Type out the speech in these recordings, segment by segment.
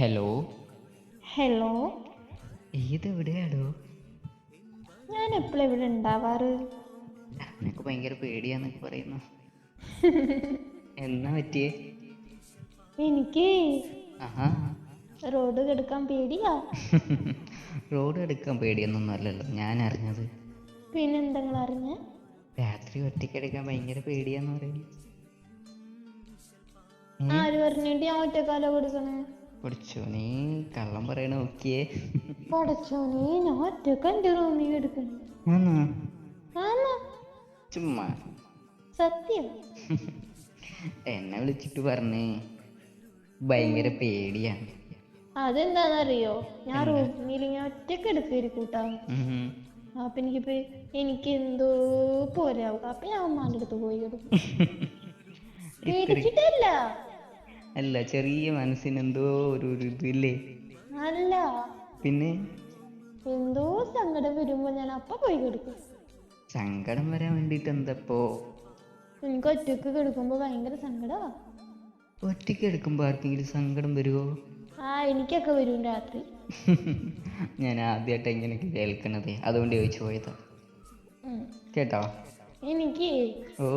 Hello hello ഇത് എവിടെയാടോ? ഞാൻ എപ്പോഴും ഇവിടെ ഉണ്ടാവാറ് നിനക്ക് ഭയങ്കര പേടിയാന്നൊക്കെ പറയുന്നു. എന്നാ പറ്റിയേ? എനിക്ക് ആഹാ. റോഡ് കിടക്കാൻ പേടിയാ. റോഡ് എടുക്കാൻ പേടിയൊന്നും അല്ലല്ലോ ഞാൻ അറിഞ്ഞത്. പിന്നെന്തെങ്ങൾ അറിഞ്ഞ? രാത്രി ഒറ്റയ്ക്ക് എടുക്കാൻ ഭയങ്കര പേടിയാന്ന് പറയുന്നു. ആര് പറഞ്ഞിട്ട് ഞാൻ ഒറ്റക്കാലോ കൊടുക്കണേ? പഠിച്ചോ നീ കള്ളം പറയണ നോക്കിയേ. പടച്ചോനെ ഞാൻ ഒറ്റയ്ക്ക് എന്റെ റൂമിൽ എടുക്കുന്നു ആന്നോ? ആന്നാ. ചുമ്മാ. സത്യം. എന്നെ വിളിച്ചിട്ട് പറഞ്ഞേ ഭയങ്കര പേടിയാണ് അതെന്താണെന്നറിയോ ഞാൻ റൂമിൽ ഞാൻ ഒറ്റയ്ക്ക് എടുക്കായിരിക്കും കേട്ടോ ഉം. അപ്പൊ എനിക്കിപ്പോ എനിക്ക് എന്തോ പോലെ ആവും. അപ്പൊ ഞാൻ അമ്മാന്റെ അടുത്ത് പോയി കിടക്കും പേടിച്ചിട്ടല്ല. അല്ല ചെറിയ മനസ്സിന് എന്തോ ഒരു ഇതില്ലേ? അല്ല. പിന്നെ? എന്തോ സങ്കടം വരുമ്പോ ഞാൻ അപ്പ പോയി കൊടുക്കും. സങ്കടം വരാൻ വേണ്ടിട്ട് എന്തപ്പോ? എനിക്ക് ഒറ്റയ്ക്ക് കിടക്കുമ്പോ ഭയങ്കര സങ്കടമാ ഒറ്റയ്ക്ക് എടുക്കുമ്പോ ആർക്കെങ്കിലും സങ്കടം വരുമോ ആ എനിക്കൊക്കെ വരും രാത്രി. ഞാൻ ആദ്യമായിട്ട് എങ്ങനെയൊക്കെ കേൾക്കണത്. അതുകൊണ്ട് ചോദിച്ചു പോയതാ. ഉം. കേട്ടോ? എനിക്ക് ഓ.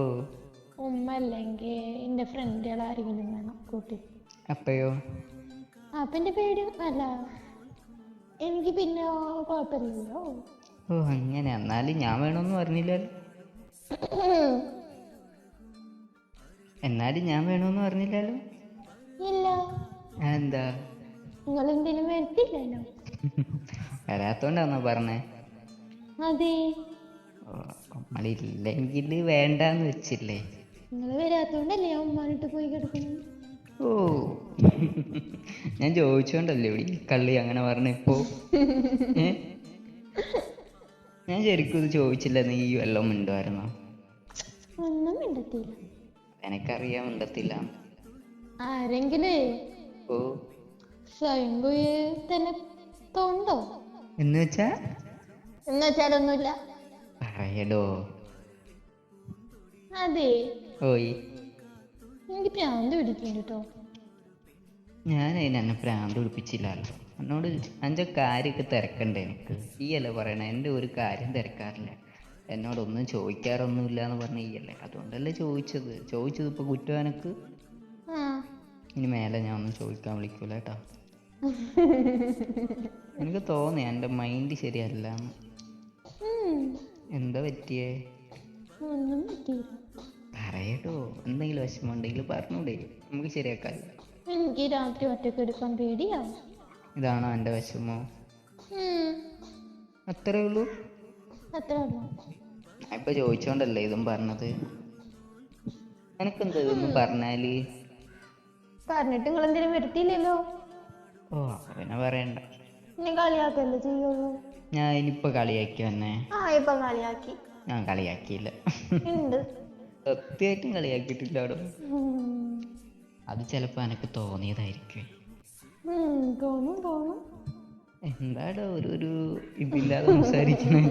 ഉമ്മ അല്ലെങ്കിൽ എന്റെ ഫ്രണ്ടുകൾ ആരെങ്കിലും വേണം കൂട്ടി. അപ്പയോ? അപ്പൊ എന്റെ പേടി അല്ല എനിക്ക് പിന്നെ കുഴപ്പമില്ലല്ലോ. ഓ അങ്ങനെ. എന്നാലും ഞാൻ വേണമെന്ന് പറഞ്ഞില്ലല്ലോ എന്നാലും ഞാൻ വേണമെന്ന് പറഞ്ഞില്ലല്ലോ ഇല്ല. എന്താ നിങ്ങൾ എന്തിനും വരത്തില്ലല്ലോ. വരാത്തോണ്ടാന്നോ പറഞ്ഞേ? അതെ. നമ്മളില്ലെങ്കിൽ വേണ്ടാന്ന് വെച്ചില്ലേ? നിങ്ങൾ വരാത്തോണ്ടല്ലേ ഞാൻ ഉമ്മാനിട്ട് പോയി കിടക്കുന്നത്? ഓ. ഞാൻ ചോദിച്ചോണ്ടല്ലേ ഇവിടെ കള്ളി അങ്ങനെ പറഞ്ഞപ്പോ ഞാൻ ശരിക്കും ഇത് ചോദിച്ചില്ല നീ വെള്ളം മിണ്ടുമായിരുന്നോ ഒന്നും മിണ്ടത്തില്ല. എനക്കറിയാൻ മിണ്ടത്തില്ല. ആരെങ്കിലും? ഓ. സ്വയം പോയി തന്നെ തോണ്ടോ എന്ന് വെച്ചാ? എന്ന് വെച്ചാലൊന്നുമില്ല. പറയടോ. അതെ. ഓയ്. എനിക്ക് പ്രാന്ത് പിടിക്കുന്നുണ്ട് കേട്ടോ ഞാൻ അതിന് എന്നെ പ്രാന്ത് പിടിപ്പിച്ചില്ലല്ലോ എന്നോട് എന്റെ കാര്യമൊക്കെ തിരക്കണ്ടേ എനിക്ക് ഈ അല്ലേ പറയണ എന്റെ ഒരു കാര്യം തിരക്കാറില്ല. എന്നോടൊന്നും ചോദിക്കാറൊന്നുമില്ല എന്ന് പറഞ്ഞ ഈ അല്ലേ അതുകൊണ്ടല്ലേ ചോദിച്ചത്. ചോദിച്ചത് ഇപ്പോൾ കുറ്റം എനക്ക് ഇനി മേലെ ഞാൻ ഒന്നും ചോദിക്കാൻ വിളിക്കൂല കേട്ടോ എനിക്ക് തോന്നി എന്റെ മൈൻഡ് ശരിയല്ല. എന്താ പറ്റിയേ? ഒന്നും തീരും പറയട്ടോ എന്തെങ്കിലും വിഷമമുണ്ടെങ്കിൽ പറഞ്ഞൂടെ നമുക്ക് ശരിയാക്കാം എനിക്ക് രാത്രി ഒറ്റയ്ക്ക് എടുക്കാൻ പേടിയാവും. ഇതാണോ എന്റെ വിഷമോ? അത്രേ ഉള്ളൂ? അത്രേ ഉള്ളൂ. ഞാൻ ഇപ്പൊ ചോദിച്ചോണ്ടല്ലേ ഇതും പറഞ്ഞത്? എനക്കെന്താ ഇതൊന്നും പറഞ്ഞാൽ? പറഞ്ഞിട്ട് നിങ്ങൾ എന്തിനും വരുത്തിയില്ലല്ലോ. ഓ പിന്നെ പറയണ്ട. പിന്നെ കളിയാക്കല്ലേ ചെയ്യുള്ളൂ. ഞാൻ ഇനിയിപ്പൊ കളിയാക്കി വന്നേ. ആ ഇപ്പൊ കളിയാക്കി. ഞാൻ കളിയാക്കിയില്ല. സത്യമായിട്ടും കളിയാക്കിയിട്ടില്ല അവിടെ. അത് ചിലപ്പോ എനക്ക് തോന്നിയതായിരിക്കും. എന്താടോ ഒരു ഒരു ഇതില്ലാതെ സംസാരിക്കണേ?